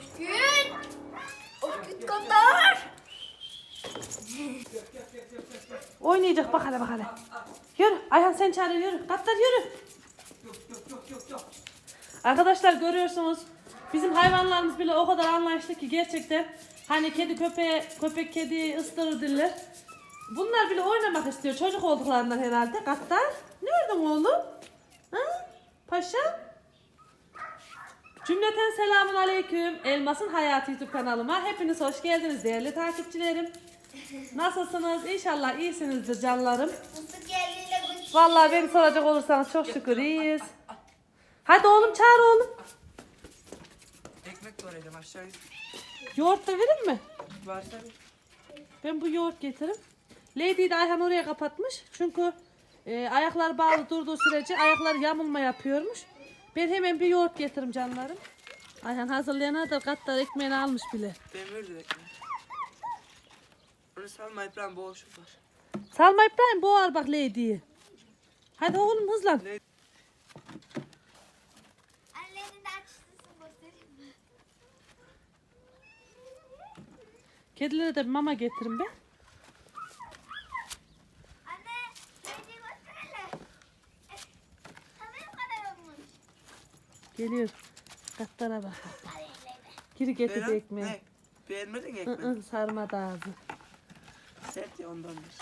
Hoşgün. Hoşgün kadar. Oynayacak bak hele bak hele. Yürü. Ayhan sen çağırıyor yürü. Katlar yürü. Arkadaşlar görüyorsunuz. Bizim hayvanlarımız bile o kadar anlayışlı ki gerçekten. Hani kedi köpeğe, köpek kediyi ıstırır diller. Bunlar bile oynamak istiyor. Çocuk olduklarından herhalde. Katlar. Nereden oğlum? Ha? Paşa? Cümleten selamun aleyküm. Elmas'ın Hayatı YouTube kanalıma hepiniz hoş geldiniz değerli takipçilerim. Nasılsınız? İnşallah iyisinizdir canlarım. Vallahi beni soracak olursanız çok şükür iyiyiz. Hadi oğlum çağır oğlum. Ekmek doğrayacağım aşağıya. Yoğurt da verir mi? Varsa Ben bu yoğurt getiririm. Lady'yi de Ayhan oraya kapatmış. Çünkü e, ayaklar bağlı durduğu sürece ayakları yamulma yapıyormuş. Ben hemen bir yoğurt getiririm canlarım. Ayhan hazırlayana da katlar ekmeğini almış bile. ben verdim ekmeği. Onu salma İbrahim boğuşuk var. Salma İbrahim boğar bak Lady'yi. Hadi oğlum hızlan. annenin de açtısın göstereyim mi? Kedilere de bir mama getirin be. Anne, beni göster hele. Tabii kadar olmuş. Geliyor. Katlara bak. Geri getirdi ekmeği. Ne? Beğenmedin mi Hı ekmeği? hı, sarmadı ağzı. Sert ya ondandır.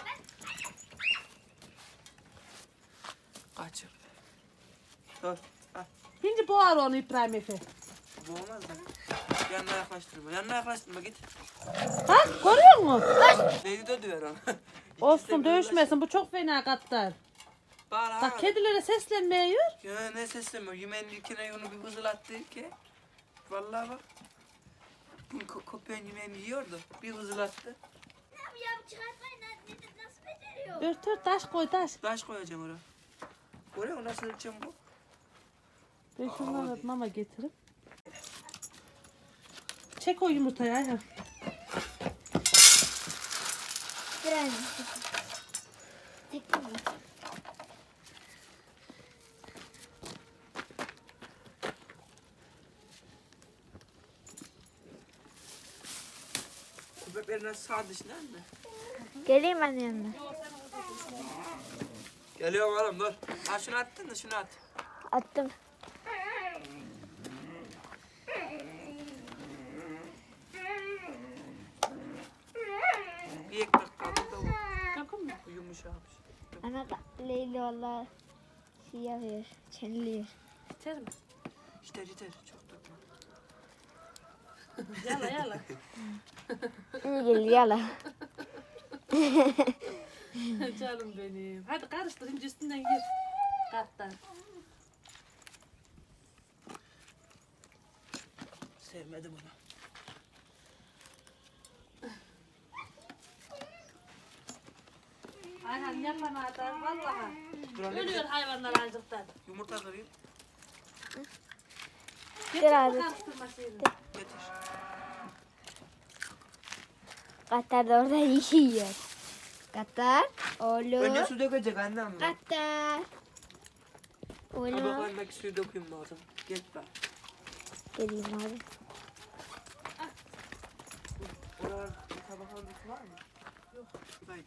Kaçır. Dur. Al. Şimdi boğar onu İbrahim Efe. Bu olmaz mı? Yanına yaklaştırma. Yanına yaklaştırma git. Bak görüyor musun? Neydi de döver onu. Olsun dövüşmesin bu çok fena katlar. Bağır Bak kedilere seslenmiyor. Ya ne seslemiyor. Yemeğin ilkine onu bir vızılattı ki. Vallahi bak. Bu ko- köpeğin yemeğini yiyordu. Bir vızılattı. Ne yapayım çıkartmayın anne de nasıl beceriyor? Ört ört taş koy taş. Taş koyacağım oraya. Oraya o nasıl edeceğim bu? Ben şundan da mama getirip. Çek o yumurtayı Ayhan. Bir Nasıl sağ dışında mı? Geleyim ben yanına. Geliyorum oğlum dur. Ha şunu attın da şunu at. Attım. Bir ekmek kaldı da o. Bakın mı? Bu yumuşamış. Ana da Leyla valla şey yapıyor. Çenliyor. İçer mi? İşte yeter çok. Yala yala. İyi geliyor yala. Canım benim. Hadi karıştır şimdi üstünden gir. Kattan. Sevmedim onu. Ayhan yapamadan vallahi. Buranın Ölüyor hayvanlar acıktan. Yumurta kırayım. Getir abi. bu karıştırma şeyini. Getir. Katar da orada yiyor. Katar. Önce Oğlum. su dökecek annem mi? Katar. Oğlum. Tabaklarındaki suyu dökeyim lazım. Gel bak. Geleyim abi. Oralar tabaklarında su var mı? Yok. Hayır.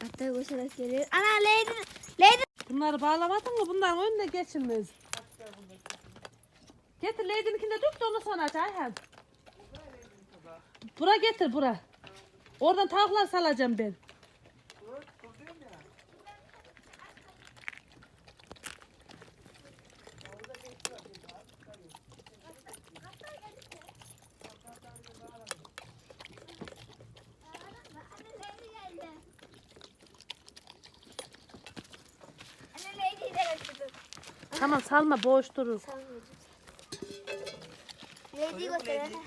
Katar koşarak geliyor. Ana Leyla. Leyla. Bunları bağlamadın mı? Bunların önüne geçilmez. Getir Lady'ninkini de dök de onu sonra aç Ayhan. Bura getir bura. Oradan tavuklar salacağım ben. Dur, dur diyorum ya. Anne Leyla de götürdüm. Tamam salma boş durur. Leyla Koyuyor mu götürdüm.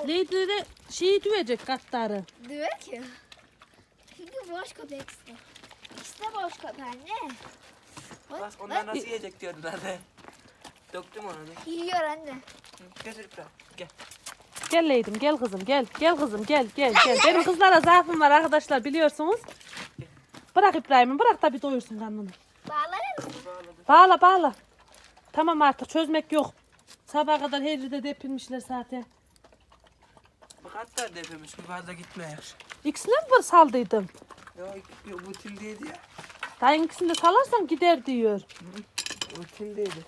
Lady? De şeyi düvecek katları. Diyor ki. Çünkü boş köpek işte. İşte boş köpek anne. Bak onlar nasıl yiyecek diyordular de. Döktüm onu da. Yiyor anne. Getir bir Gel. Gel Lady'm gel kızım gel. Gel kızım gel gel gel. Benim kızlara zaafım var arkadaşlar biliyorsunuz. Bırak İbrahim'i bırak da bir doyursun karnını. Bağlarım mı? Bağladım. Bağla bağla. Tamam artık çözmek yok. Sabaha kadar her yerde depilmişler zaten. Hatta depemiş bir fazla gitmeyek. İkisine mi saldıydım? Yok, bu tildeydi ya. Dayın ikisini de salarsan gider diyor. Bu tildeydi.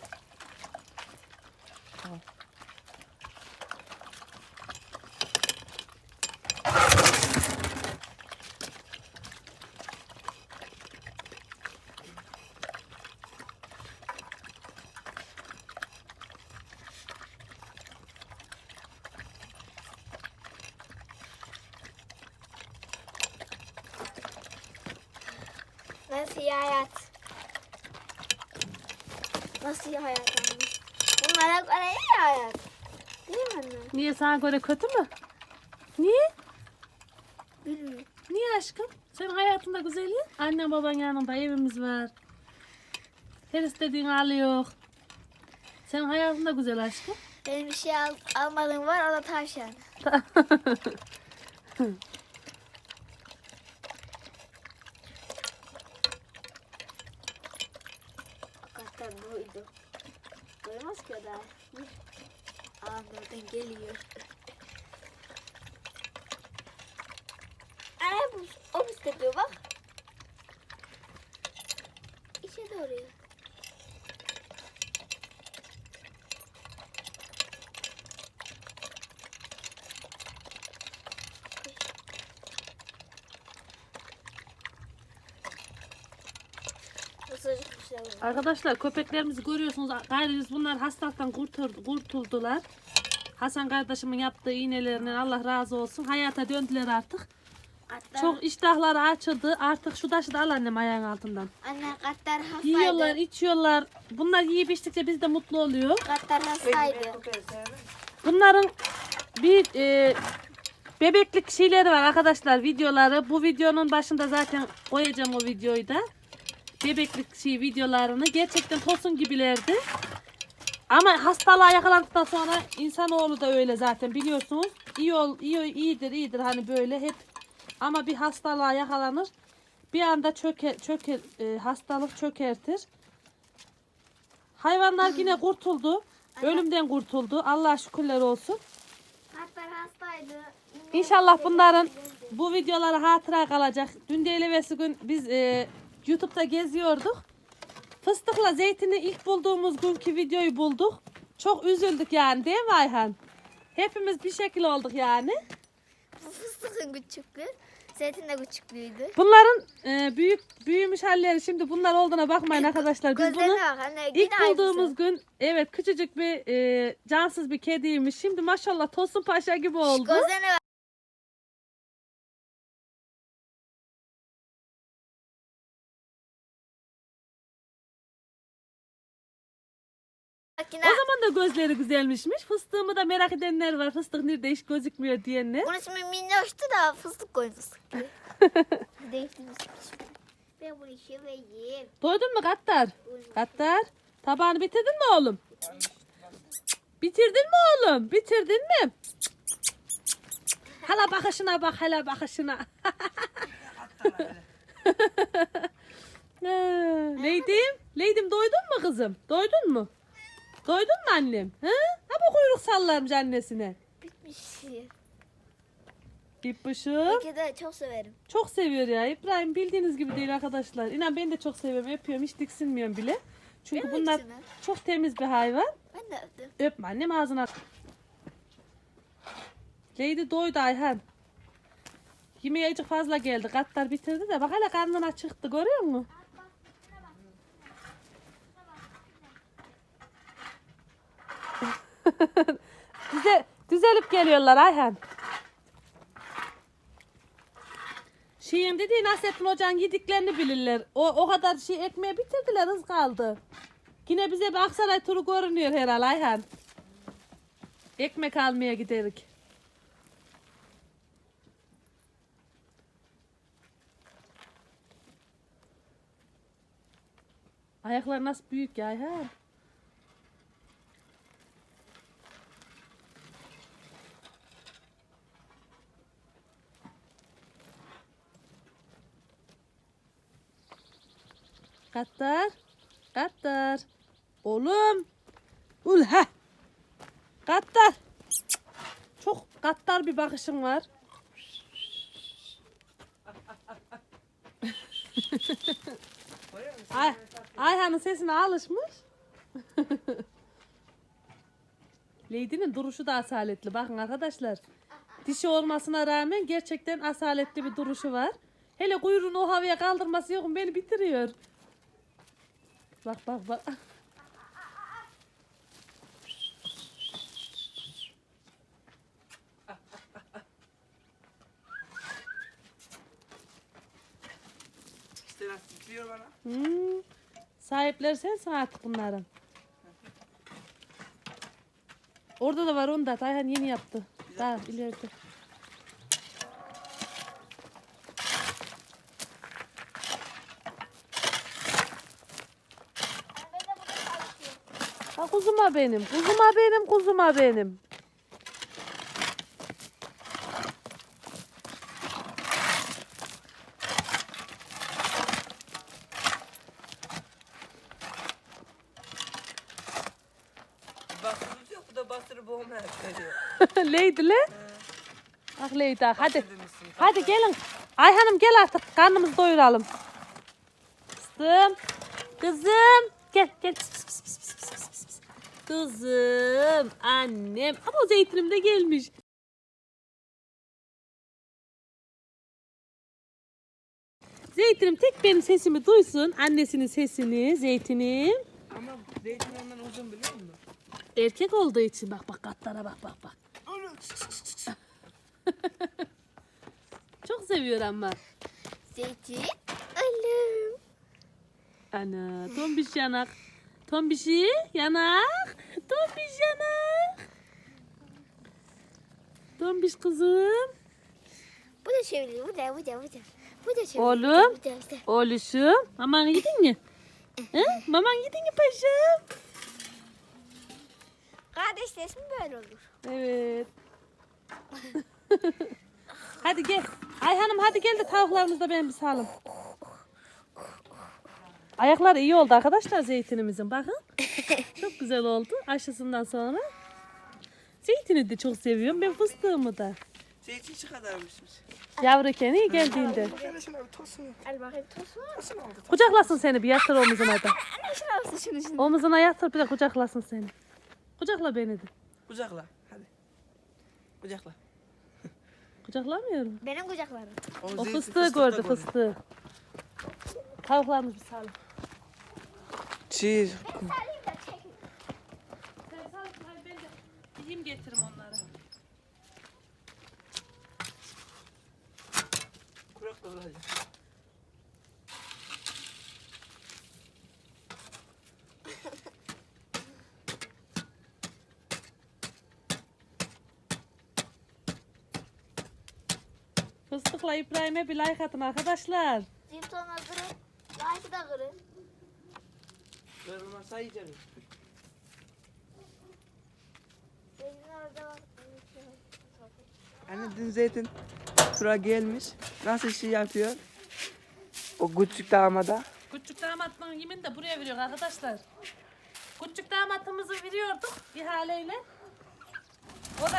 Nasıl hayat? Nasıl hayat anne? Bunlara göre iyi hayat. Değil mi anne? Niye sana göre kötü mü? Niye? Bilmiyorum. Niye aşkım? Senin hayatında güzel ya. Annem baban yanında evimiz var. Her istediğini alıyor. Senin hayatında güzel aşkım. Benim bir şey al, almadığım var o da tavşan. Duymaz ki o da. Aa buradan geliyor. Anne bu o bisikletiyor bak. İçe doğru. Arkadaşlar köpeklerimizi görüyorsunuz. Gayrı biz bunlar hastalıktan kurtul- kurtuldular. Hasan kardeşimin yaptığı iğnelerinden Allah razı olsun. Hayata döndüler artık. Katlar, Çok iştahları açıldı. Artık şu taşı da al annem ayağın altından. Anne katlar hastaydı. Yiyorlar, içiyorlar. Bunlar yiyip içtikçe biz de mutlu oluyor. Katlar hastaydı. Bunların bir e, bebeklik şeyleri var arkadaşlar videoları. Bu videonun başında zaten koyacağım o videoyu da. Bebeklik şey videolarını. Gerçekten tosun gibilerdi. Ama hastalığa yakalandıktan sonra insanoğlu da öyle zaten biliyorsunuz. İyi ol, iyi iyidir, iyidir hani böyle hep. Ama bir hastalığa yakalanır. Bir anda çöker, çöker e, hastalık çökertir. Hayvanlar yine kurtuldu. Ölümden kurtuldu. Allah'a şükürler olsun. Katlar hastaydı. İnşallah bunların bu videoları hatıra kalacak. Dün değil evvelsi gün biz e, YouTube'da geziyorduk. Fıstıkla zeytini ilk bulduğumuz günkü videoyu bulduk. Çok üzüldük yani değil mi Ayhan? Hepimiz bir şekil olduk yani. Bu fıstığın küçüklüğü. Zeytin de küçüklüğüydü. Bunların e, büyük büyümüş halleri şimdi bunlar olduğuna bakmayın arkadaşlar. Biz Gözlerine bunu bak anne. ilk yine aynısı. bulduğumuz gün evet küçücük bir e, cansız bir kediymiş. Şimdi maşallah Tosun Paşa gibi oldu. Gözlerine bak. O zaman da gözleri güzelmişmiş. Fıstığımı da merak edenler var. Fıstık nerede hiç gözükmüyor diyenler. bunun ismi minnoştu da fıstık koyun fıstık gibi. Değiştirmiş. Ben bunu seveyim. Doydun mu Kattar? Kattar. Tabağını bitirdin mi oğlum? Bitirdin mi oğlum? Bitirdin mi? Hala bakışına bak, hala bakışına. Leydim, Leydim doydun mu kızım? Doydun mu? Doydun mu annem? Ha? Ha bu kuyruk sallarmış annesine. Bitmiş. İpuşum. İki de çok severim. Çok seviyor ya. İbrahim bildiğiniz gibi değil arkadaşlar. İnan ben de çok seviyorum. Öpüyorum. Hiç tiksinmiyorum bile. Çünkü Benim bunlar ikisini. çok temiz bir hayvan. Ben de öptüm. Öpme annem ağzına. Leydi doydu Ayhan. Yemeğe fazla geldi. Katlar bitirdi de bak hele karnına çıktı görüyor musun? Düze, düzelip geliyorlar Ayhan. Şeyin dediği Nasrettin Hoca'nın yediklerini bilirler. O, o kadar şey ekmeği bitirdiler hız kaldı. Yine bize bir Aksaray turu görünüyor herhalde Ayhan. Ekmek almaya giderik. Ayaklar nasıl büyük ya Ayhan. Kattar. Kattar. Oğlum. Ul he. Gattar. Çok gattar bir bakışın var. Ay, Ayhan'ın sesine alışmış. Lady'nin duruşu da asaletli. Bakın arkadaşlar. Dişi olmasına rağmen gerçekten asaletli bir duruşu var. Hele kuyruğunu o havaya kaldırması yok mu beni bitiriyor. Bak bak bak. Nasıl titriyor bana. Hmm. Sahipleri sensin artık bunların. Orada da var onda. Ayhan yeni yaptı. Daha ileride. Ben de burada çalışıyorum. Ha kuzuma benim. Kuzuma benim. Kuzuma benim. Bastırıcı yok bu da bastırı boğma yapıyor. Leydi le. Bak Leydi. Hadi. Demişsin. Hadi gelin. Ayhan'ım gel artık. Karnımızı doyuralım. Kızım. Kızım. Gel gel. Kızım. Annem. Ama o zeytinim de gelmiş. Zeytinim tek benim sesimi duysun. Annesinin sesini. Zeytinim. Ama zeytin ondan uzun biliyor musun? Erkek olduğu için bak bak katlara bak bak bak. Çok seviyor ama. Zeytin. Alım. Ana tombiş yanak. Tombişi yanak. Tombiş yanak. Tombiş kızım. Bu da çeviriyor. Bu da bu da bu da. Bu da çeviriyor. Oğlum. Bu da bu da. Oğluşum. Maman gidin mi? He? Maman gidin mi paşam? Kardeş resmi böyle olur. Evet. hadi gel. Ayhan'ım hadi gel de tavuklarımızı da ben bir salım. Ayakları iyi oldu arkadaşlar zeytinimizin bakın. Çok güzel oldu aşısından sonra. Zeytini de çok seviyorum ben fıstığımı da. Zeytin şu kadarmışmış. Yavruken iyi geldiğinde. Al bakayım. Nasıl oldu? Kucaklasın seni bir yatır omuzuna da. Anne şunu alsın şunu şunu. Omuzuna yatır bir de kucaklasın seni. Kucakla beni de. Kucakla. Hadi. Kucakla. Kucaklamıyorum. Benim kucaklarım. O zeytin fıstığı gördü fıstığı. Tavuklarımız bir salım. Çiğ. Yiyeyim getirim onları. Kurak da olacak. Fıstıkla İbrahim'e bir like atın arkadaşlar. Zeytona kırın. Like'ı da kırın. Masayı yiyeceğim. Zeytin orada. Anne dün zeytin tura gelmiş. Nasıl işi yapıyor? O küçük damada. Küçük damatın yemin de buraya veriyor arkadaşlar. Küçük damatımızı veriyorduk ihaleyle. O da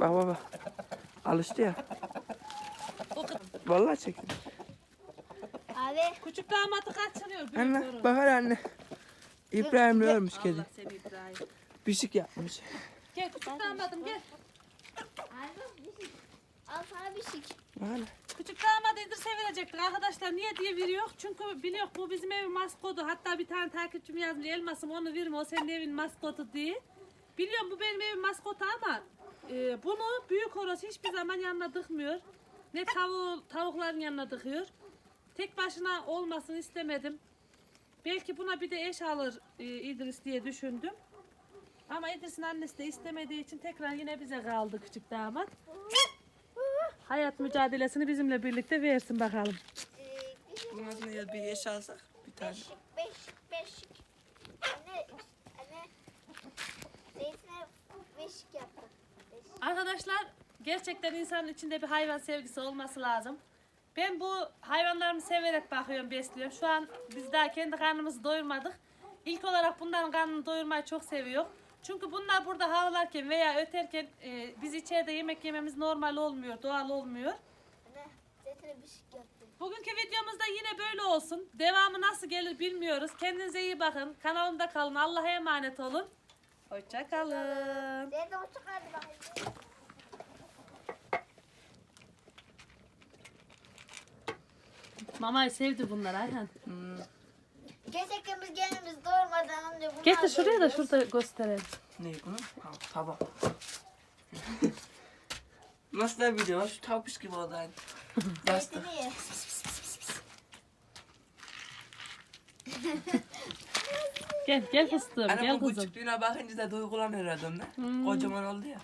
Bak bak bak. Alıştı ya. o Vallahi çekin. Abi küçük damatı kaçırıyor. büyük Anne torun. bak hele anne. İbrahim ölmüş kedi. Allah seni İbrahim. Pişik yapmış. Gel küçük damadım gel. Abi bir şey. Al sana bir şey. Hele. Küçük damat İdris'e verecektik arkadaşlar. Niye diye veriyor? Çünkü biliyor bu bizim evin maskotu. Hatta bir tane takipçim yazmış elmasım onu verme o senin evin maskotu diye. Biliyorum bu benim evin maskotu ama e, bunu büyük horoz hiçbir zaman yanına tıkmıyor. Ne tavuğu, tavukların yanına tıkıyor. Tek başına olmasını istemedim. Belki buna bir de eş alır e, İdris diye düşündüm. Ama İdris'in annesi de istemediği için tekrar yine bize kaldı küçük damat. Hayat mücadelesini bizimle birlikte versin bakalım. Bir. Bunun adına ya bir eş alsak bir tane. Beşik, beşik, beşik. Anne, anne. Zeytine beşik yaptım. Beşik. Arkadaşlar gerçekten insanın içinde bir hayvan sevgisi olması lazım. Ben bu hayvanlarımı severek bakıyorum, besliyorum. Şu an biz daha kendi karnımızı doyurmadık. İlk olarak bunların karnını doyurmayı çok seviyor. Çünkü bunlar burada havlarken veya öterken e, biz içeride yemek yememiz normal olmuyor, doğal olmuyor. Anne zeytine bir şey yaptım. Bugünkü videomuzda yine böyle olsun. Devamı nasıl gelir bilmiyoruz. Kendinize iyi bakın. Kanalımda kalın. Allah'a emanet olun. Hoşça kalın. Zeytin o çıkardı bakayım. Mamayı sevdi bunlar Ayhan. Gerçekten biz kendimiz doğurmadan önce bunlar Getir şuraya da şurada gösterelim. Ne bunu? Ha, tabak. Nasıl da video var? Şu tavuş gibi oldu aynı. Yastık. Gel gel fıstığım Anne gel bu kızım. küçüklüğüne bakınca da duygulanıyor adam da. Hmm. Kocaman oldu ya.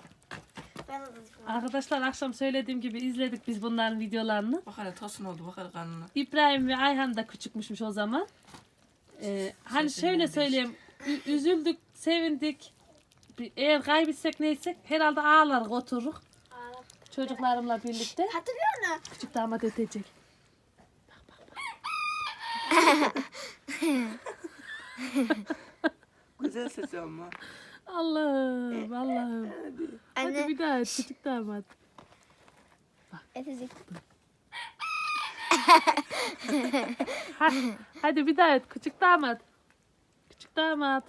Ben. Arkadaşlar akşam söylediğim gibi izledik biz bunların videolarını. Bak hele tosun oldu bak hele karnına. İbrahim ve Ayhan da küçükmüşmüş o zaman. Ee, hani Sesini şöyle söyleyeyim. ü- Üzüldük, sevindik. Bir- Eğer kaybetsek neysek herhalde ağlarız otururuz. Çocuklarımla birlikte. Hatırlıyor musun? Küçük damat ötecek. Güzel ses ama. Allah'ım Allah'ım. Hadi Anne. bir daha et küçük damat. Etecek. Ha, hadi bir daha et küçük damat. Küçük damat.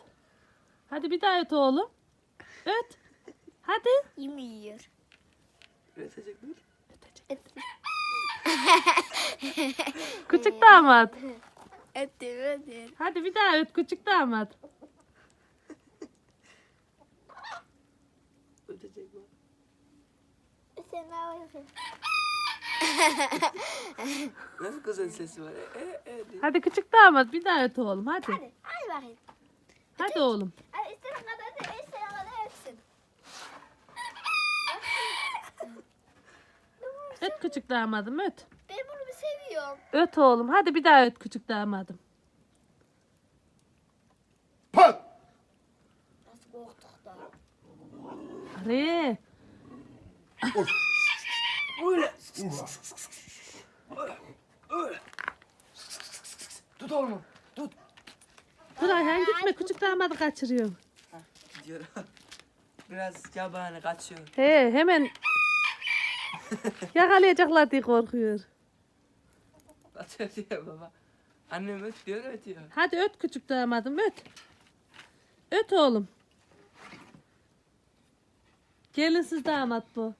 Hadi bir daha et oğlum. Öt. Hadi. Yemi yiyor. Üretecek dur. Et. Küçük damat. Ettim ettim. Hadi bir daha öt küçük damat. Ötecek bu. Sen ne yapıyorsun? Nasıl güzel sesi var. E, e, e, diye. Hadi küçük damat bir daha öt oğlum hadi. Hadi. Hadi bakayım. Hadi oğlum. Hadi istediğin kadar da istediğin kadar etsin. Öt küçük damadım öt. Ben bunu bir seviyorum. Öt oğlum hadi bir daha öt küçük damadım. Nasıl korktuk da. Arı. Öyle. Öyle. Tut oğlum. Tut. Dur Ayhan gitme küçük damadı kaçırıyor. Gidiyor. Biraz yabani kaçıyor. He hemen yakalayacaklar diye korkuyor. Kaçıyor diyor baba. Annem öt diyor ötüyor. Hadi öt küçük damadım öt. Öt oğlum. Gelinsiz damat bu.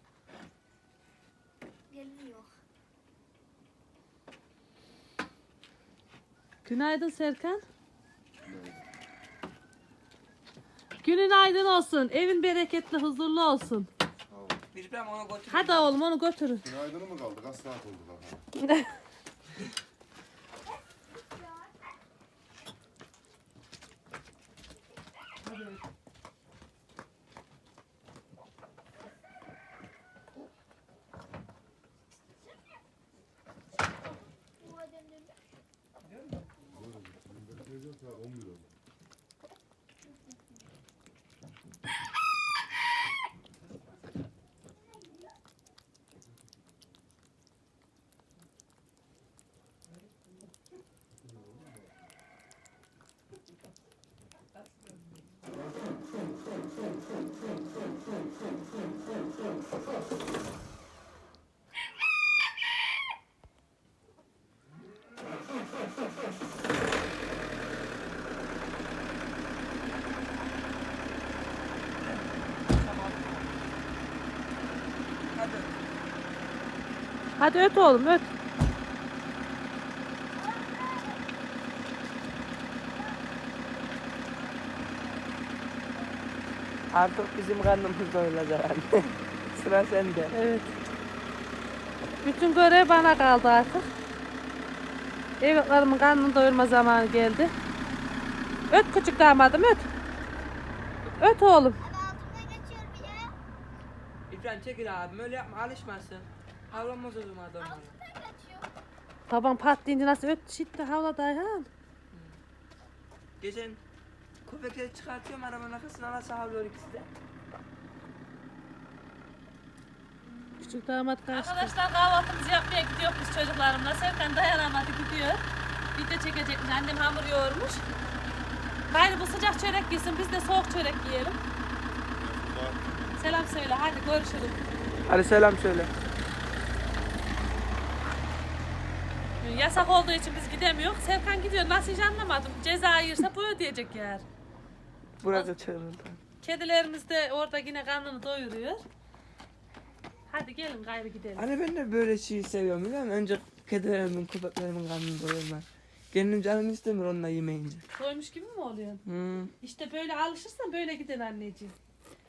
Geliyor. Günaydın Serkan. Günün aydın olsun. Evin bereketli, huzurlu olsun. Bir ben ona götürüyor. Hadi oğlum onu götürün. Günaydın mı kaldı? Kaç saat oldu daha? Saat 11 oldu. Hadi. Hadi öt oğlum öt. Artık bizim karnımız doyulacak anne. Sıra sende. Evet. Bütün görev bana kaldı artık. Evlatlarımın karnını doyurma zamanı geldi. Öt küçük damadım öt. Öt oğlum. Hadi altından geçiyorum bir ya. İbrahim çekil abi. Öyle yapma alışmasın. Havlamaz o zaman adamlar. Altından geçiyor. Babam pat deyince nasıl öt şitti havladı Ayhan. Geçen köpekleri çıkartıyorum arabanın arkasına nasıl havlıyor ikisi de. Küçük damat kaçtı. Arkadaşlar kahvaltımızı yapmaya gidiyoruz biz çocuklarımla. Serkan dayanamadı gidiyor. Video çekecekmiş. Annem hamur yoğurmuş. Gayrı bu sıcak çörek yesin biz de soğuk çörek yiyelim. Selam söyle hadi görüşürüz. Hadi selam söyle. Yasak olduğu için biz gidemiyoruz. Serkan gidiyor. Nasıl hiç anlamadım. Ceza yerse bu ödeyecek yer. Burada çağırıldı. Kedilerimiz de orada yine karnını doyuruyor. Hadi gelin gayrı gidelim. Hani ben de böyle şeyi seviyorum biliyor musun? Önce kedilerimin, köpeklerimin karnını doyurmak. Kendim canım istemiyor onunla yemeyince. Doymuş gibi mi oluyor? Hmm. İşte böyle alışırsan böyle gider anneciğim.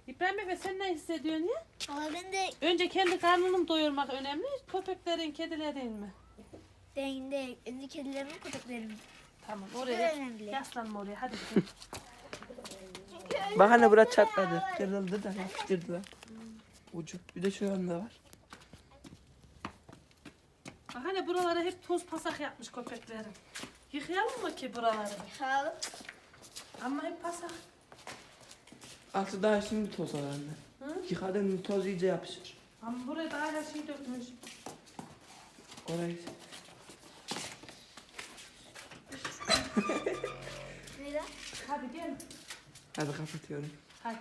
İbrahim Bey sen ne hissediyorsun ya? Ama ben de Önce kendi karnını mı doyurmak önemli, köpeklerin, kedilerin mi? Değil değil. Önce kedilerim köpeklerim. Tamam oraya önemli. yaslanma oraya hadi. Bak hani bura çatladı. Kırıldı da yapıştırdılar. Ucu. Bir de şu yanda var. Bak hani buralara hep toz pasak yapmış köpeklerin. Yıkayalım mı ki buraları? Sağ Ama hep pasak. Altı daha şimdi toz var anne. Hı? Yıkadın toz iyice yapışır. Ama buraya da hala şey dökmüş. Orayı. Neden? Hadi gel. Hadi kapatıyorum. Hadi.